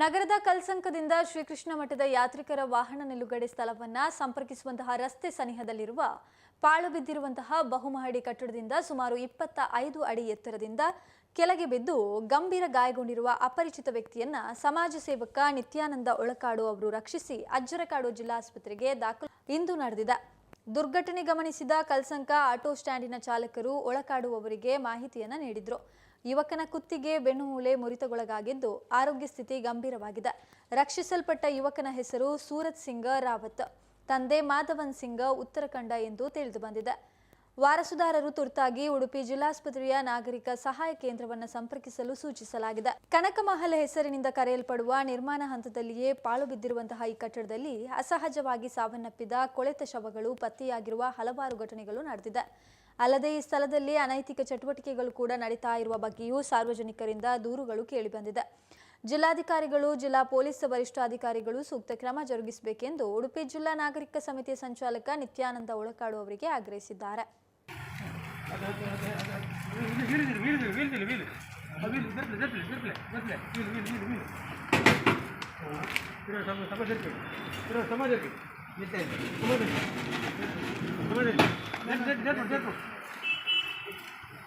ನಗರದ ಕಲ್ಸಂಕದಿಂದ ಶ್ರೀಕೃಷ್ಣ ಮಠದ ಯಾತ್ರಿಕರ ವಾಹನ ನಿಲುಗಡೆ ಸ್ಥಳವನ್ನ ಸಂಪರ್ಕಿಸುವಂತಹ ರಸ್ತೆ ಸನಿಹದಲ್ಲಿರುವ ಪಾಳು ಬಿದ್ದಿರುವಂತಹ ಬಹುಮಹಡಿ ಕಟ್ಟಡದಿಂದ ಸುಮಾರು ಇಪ್ಪತ್ತ ಐದು ಅಡಿ ಎತ್ತರದಿಂದ ಕೆಳಗೆ ಬಿದ್ದು ಗಂಭೀರ ಗಾಯಗೊಂಡಿರುವ ಅಪರಿಚಿತ ವ್ಯಕ್ತಿಯನ್ನ ಸಮಾಜ ಸೇವಕ ನಿತ್ಯಾನಂದ ಒಳಕಾಡು ಅವರು ರಕ್ಷಿಸಿ ಅಜ್ಜರಕಾಡು ಜಿಲ್ಲಾಸ್ಪತ್ರೆಗೆ ದಾಖಲು ಇಂದು ನಡೆದಿದ. ದುರ್ಘಟನೆ ಗಮನಿಸಿದ ಕಲ್ಸಂಕ ಆಟೋ ಸ್ಟ್ಯಾಂಡಿನ ಚಾಲಕರು ಒಳಕಾಡು ಅವರಿಗೆ ಮಾಹಿತಿಯನ್ನ ನೀಡಿದ್ರು. ಯುವಕನ ಕುತ್ತಿಗೆ ಬೆನ್ನುಮೂಳೆ ಮುರಿತಗೊಳಗಾಗಿದ್ದು ಆರೋಗ್ಯ ಸ್ಥಿತಿ ಗಂಭೀರವಾಗಿದೆ. ರಕ್ಷಿಸಲ್ಪಟ್ಟ ಯುವಕನ ಹೆಸರು ಸೂರತ್ ಸಿಂಗ್ ರಾವತ್. ತಂದೆ ಮಾಧವನ್ ಸಿಂಗ್ ಉತ್ತರಾಖಂಡ ಎಂದು ತಿಳಿದು ಬಂದಿದೆ. ವಾರಸುದಾರರು ತುರ್ತಾಗಿ ಉಡುಪಿ ಜಿಲ್ಲಾಸ್ಪತ್ರೆಯ ನಾಗರಿಕ ಸಹಾಯ ಕೇಂದ್ರವನ್ನು ಸಂಪರ್ಕಿಸಲು ಸೂಚಿಸಲಾಗಿದೆ. ಕನಕಮಹಲ್ ಹೆಸರಿನಿಂದ ಕರೆಯಲ್ಪಡುವ ನಿರ್ಮಾಣ ಹಂತದಲ್ಲಿಯೇ ಪಾಳು ಬಿದ್ದಿರುವಂತಹ ಈ ಕಟ್ಟಡದಲ್ಲಿ ಅಸಹಜವಾಗಿ ಸಾವನ್ನಪ್ಪಿದ ಕೊಳೆತ ಶವಗಳು ಪತ್ತೆಯಾಗಿರುವ ಹಲವಾರು ಘಟನೆಗಳು ನಡೆದಿದೆ. ಅಲ್ಲದೆ ಈ ಸ್ಥಳದಲ್ಲಿ ಅನೈತಿಕ ಚಟುವಟಿಕೆಗಳು ಕೂಡ ನಡೀತಾ ಇರುವ ಬಗ್ಗೆಯೂ ಸಾರ್ವಜನಿಕರಿಂದ ದೂರುಗಳು ಕೇಳಿಬಂದಿದೆ ಜಿಲ್ಲಾಧಿಕಾರಿಗಳು ಜಿಲ್ಲಾ ಪೊಲೀಸ್ ವರಿಷ್ಠಾಧಿಕಾರಿಗಳು ಸೂಕ್ತ ಕ್ರಮ ಜರುಗಿಸಬೇಕೆಂದು ಉಡುಪಿ ಜಿಲ್ಲಾ ನಾಗರಿಕ ಸಮಿತಿಯ ಸಂಚಾಲಕ ನಿತ್ಯಾನಂದ ಒಳಕಾಡು ಅವರಿಗೆ ಆಗ್ರಹಿಸಿದ್ದಾರೆ